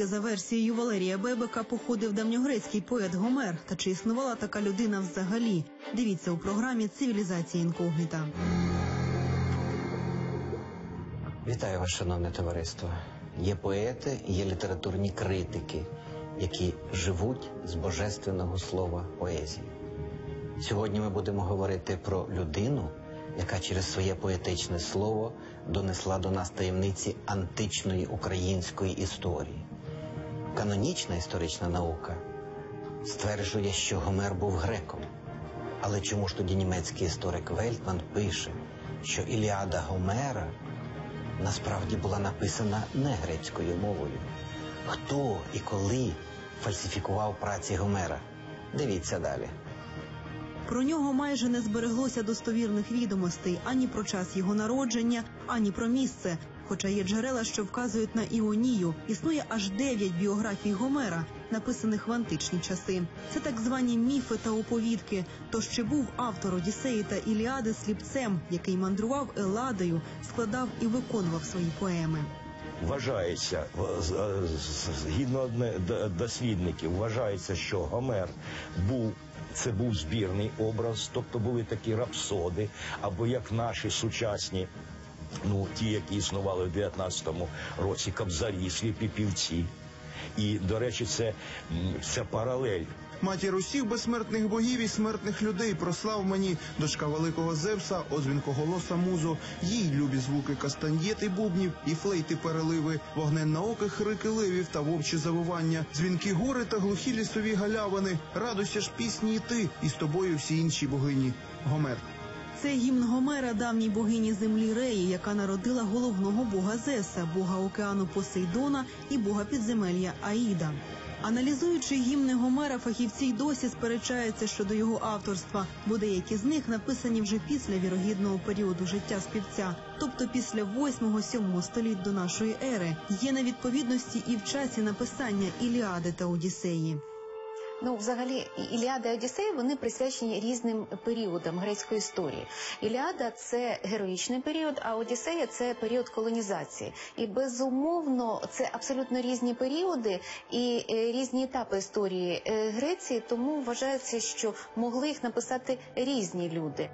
Звідки за версією Валерія Бебека походив давньогрецький поет Гомер та чи існувала така людина взагалі? Дивіться у програмі Цивілізація інкогніта. Вітаю вас, шановне товариство. Є поети, є літературні критики, які живуть з божественного слова поезії. Сьогодні ми будемо говорити про людину, яка через своє поетичне слово донесла до нас таємниці античної української історії. Канонічна історична наука стверджує, що Гомер був греком. Але чому ж тоді німецький історик Вельтман пише, що Іліада Гомера насправді була написана не грецькою мовою? Хто і коли фальсифікував праці Гомера? Дивіться далі. Про нього майже не збереглося достовірних відомостей ані про час його народження, ані про місце. Хоча є джерела, що вказують на Іонію, існує аж дев'ять біографій Гомера, написаних в античні часи. Це так звані міфи та оповідки. То ще був автор Одіссеї та Іліади сліпцем, який мандрував Еладою, складав і виконував свої поеми. Вважається згідно дослідників, вважається, що Гомер був. Це був збірний образ, тобто були такі рапсоди, або як наші сучасні, ну ті, які існували в 19-му році, кобзарі, сліпі півці. І, до речі, це, це паралель Матір усіх безсмертних богів і смертних людей прослав мені дочка великого Зевса, озвінкоголоса музо, їй любі звуки кастаньєт і бубнів, і флейти переливи, вогненнаоких рики левів та вовчі завивання, дзвінки гори та глухі лісові галявини. Радуйся ж пісні і ти, і з тобою всі інші богині. Гомер. Це гімн Гомера, давній богині землі Реї, яка народила головного бога Зеса, бога океану Посейдона і бога підземелля Аїда. Аналізуючи гімни Гомера, фахівці й досі сперечаються щодо його авторства, бо деякі з них написані вже після вірогідного періоду життя співця, тобто після 8-7 століть до нашої ери. Є невідповідності і в часі написання Іліади та Одіссеї. Ну, взагалі, Іліада і Одіссея вони присвячені різним періодам грецької історії. Іліада це героїчний період, а Одіссея це період колонізації. І безумовно, це абсолютно різні періоди і е, різні етапи історії е, Греції, тому вважається, що могли їх написати різні люди.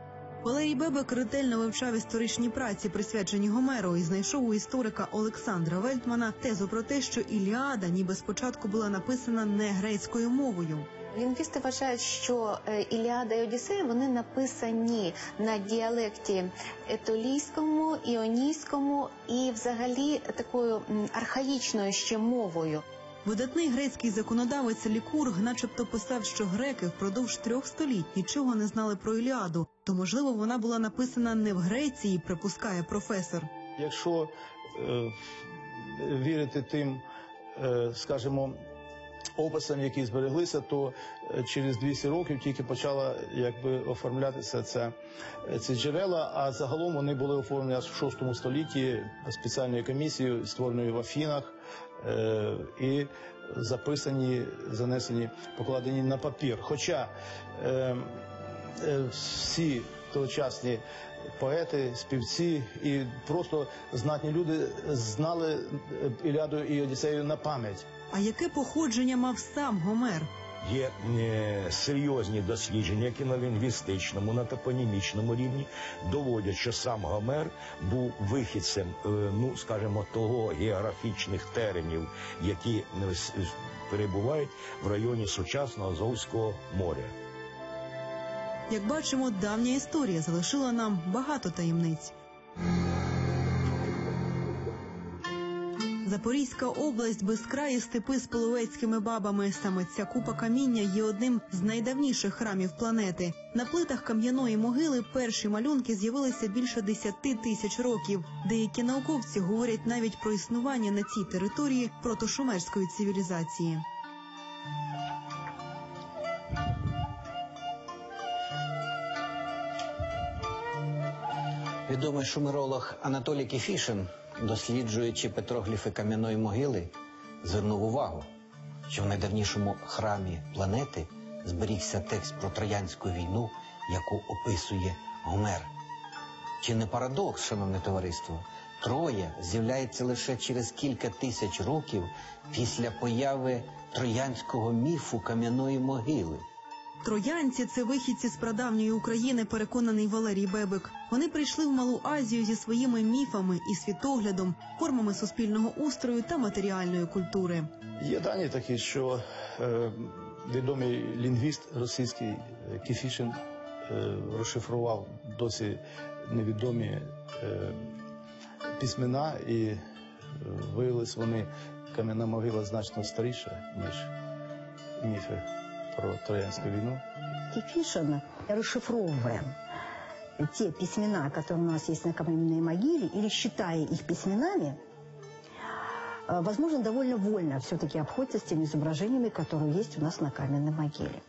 Валерій Бебек ретельно вивчав історичні праці, присвячені Гомеру, і знайшов у історика Олександра Вельтмана тезу про те, що Іліада ніби спочатку була написана не грецькою мовою. Лінгвісти вважають, що е, Іліада і Одіссея вони написані на діалекті етолійському, іонійському і взагалі такою архаїчною ще мовою. Видатний грецький законодавець Лікург, начебто, писав, що греки впродовж трьох століть нічого не знали про Іліаду, то можливо вона була написана не в Греції, припускає професор. Якщо е, вірити тим, е, скажімо, описам, які збереглися, то е, через 200 років тільки почала якби оформлятися ця, е, ці джерела, а загалом вони були оформлені аж в 6 столітті спеціальною комісією, створеною в Афінах, і записані, занесені, покладені на папір. Хоча е, е, всі тогочасні поети, співці і просто знатні люди знали е, Іліаду і Одіссею на пам'ять. А яке походження мав сам Гомер? Є е, серйозні дослідження, які на топонімічному рівні доводять, що сам Гомер був вихідцем, е, ну скажімо, того географічних теренів, які е, перебувають в районі сучасного Азовського моря. Як бачимо, давня історія залишила нам багато таємниць. Запорізька область безкраї степи з половецькими бабами. Саме ця купа каміння є одним з найдавніших храмів планети. На плитах кам'яної могили перші малюнки з'явилися більше 10 тисяч років. Деякі науковці говорять навіть про існування на цій території протошумерської цивілізації. Відомий шумеролог Анатолій Кефішин, досліджуючи петрогліфи кам'яної могили, звернув увагу, що в найдавнішому храмі планети зберігся текст про Троянську війну, яку описує Гомер. Чи не парадокс, шановне товариство? Троя з'являється лише через кілька тисяч років після появи троянського міфу кам'яної могили. Троянці це вихідці з прадавньої України, переконаний Валерій Бебек. Вони прийшли в Малу Азію зі своїми міфами і світоглядом, формами суспільного устрою та матеріальної культури. Є дані такі, що е, відомий лінгвіст російський е, Кіфішин е, розшифрував досі невідомі е, письмена, і е, виявились вони кам'яна могила значно старіша, ніж міфи про Троянську війну. Кефишин, расшифровывая те письмена, которые у нас есть на каменной могиле, или считая их письменами, э, возможно, довольно вольно все-таки обходится с теми изображениями, которые есть у нас на каменной могиле.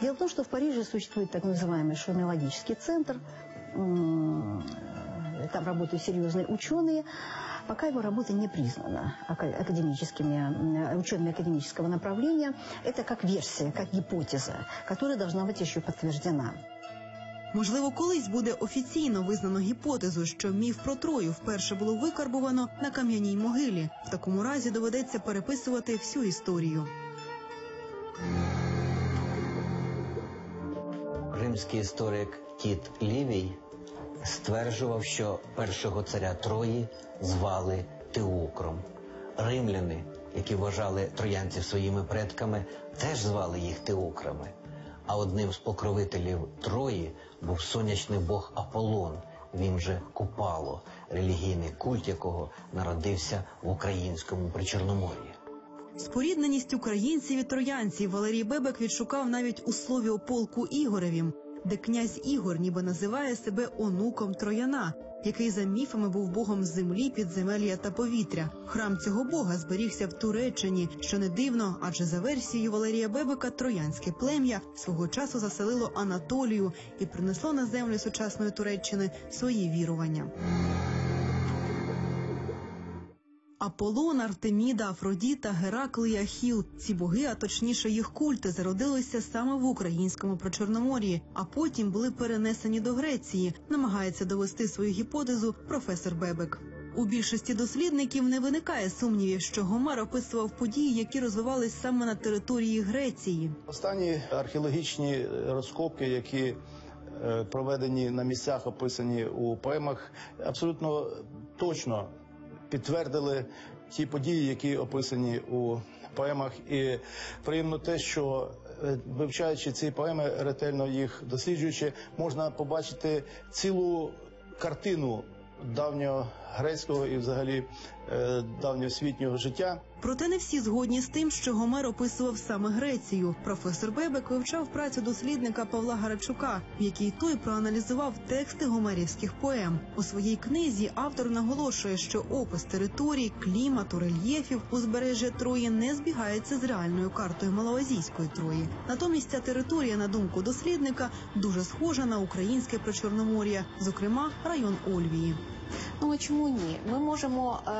Дело в том, что в Париже существует так называемый шумеологический центр. Э, Там работают серьезные ученые. Пока его работа не признана ака- академическими, м, учеными академического направления. Это как версия, как гипотеза, которая должна быть еще подтверждена. Можливо, колись буде офіційно визнано гіпотезу, що міф про Трою вперше було викарбувано на кам'яній могилі. В такому разі доведеться переписувати всю історію. Римський історик Тіт Лівій стверджував, що першого царя Трої звали Теукром. Римляни, які вважали троянців своїми предками, теж звали їх Теукрами. А одним з покровителів Трої був сонячний бог Аполлон, він же Купало, релігійний культ якого народився в українському Причорномор'ї. Спорідненість українців і троянців Валерій Бебек відшукав навіть у слові о полку Ігоревім, де князь Ігор ніби називає себе онуком Трояна, який за міфами був богом землі, підземелля та повітря. Храм цього бога зберігся в Туреччині, що не дивно, адже за версією Валерія Бебека троянське плем'я свого часу заселило Анатолію і принесло на землю сучасної Туреччини свої вірування. Аполлон, Артеміда, Афродіта, Геракл і Ахіл – ці боги, а точніше їх культи, зародилися саме в українському прочорномор'ї, а потім були перенесені до Греції. Намагається довести свою гіпотезу професор Бебек. У більшості дослідників не виникає сумнівів, що Гомер описував події, які розвивались саме на території Греції. Останні археологічні розкопки, які е, проведені на місцях, описані у поемах, абсолютно точно підтвердили ті події, які описані у поемах. І приємно те, що е, вивчаючи ці поеми, ретельно їх досліджуючи, можна побачити цілу картину давнього грецького і взагалі е, давньосвітнього життя. Проте не всі згодні з тим, що Гомер описував саме Грецію. Професор Бебек вивчав працю дослідника Павла Гарачука, в якій той проаналізував тексти гомерівських поем. У своїй книзі автор наголошує, що опис територій, клімату, рельєфів узбережжя Трої не збігається з реальною картою Малоазійської Трої. Натомість ця територія, на думку дослідника, дуже схожа на українське причорномор'я, зокрема район Ольвії. Ну а чому ні? Ми можемо е,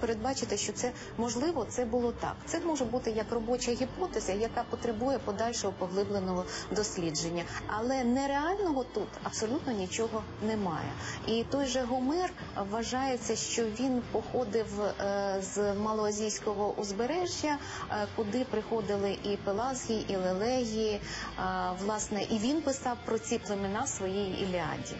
передбачити, що це можливо, це було так. Це може бути як робоча гіпотеза, яка потребує подальшого поглибленого дослідження. Але нереального тут абсолютно нічого немає. І той же Гомер вважається, що він походив е, з малоазійського узбережжя, е, куди приходили і Пелагії, і Лелегії. Е, власне, і він писав про ці племена в своїй Іліаді.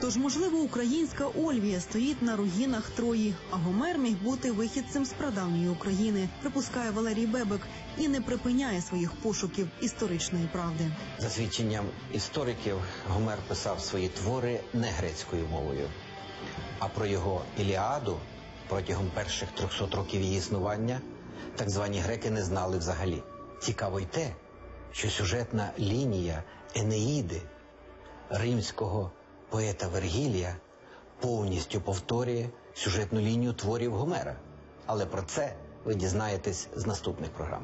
Тож, можливо, українська Ольвія стоїть на руїнах Трої, а Гомер міг бути вихідцем з прадавньої України, припускає Валерій Бебек, і не припиняє своїх пошуків історичної правди. За свідченням істориків, Гомер писав свої твори не грецькою мовою. А про його Іліаду протягом перших 300 років її існування так звані греки не знали взагалі. Цікаво й те, що сюжетна лінія Енеїди римського поета Вергілія повністю повторює сюжетну лінію творів Гомера. Але про це ви дізнаєтесь з наступних програм.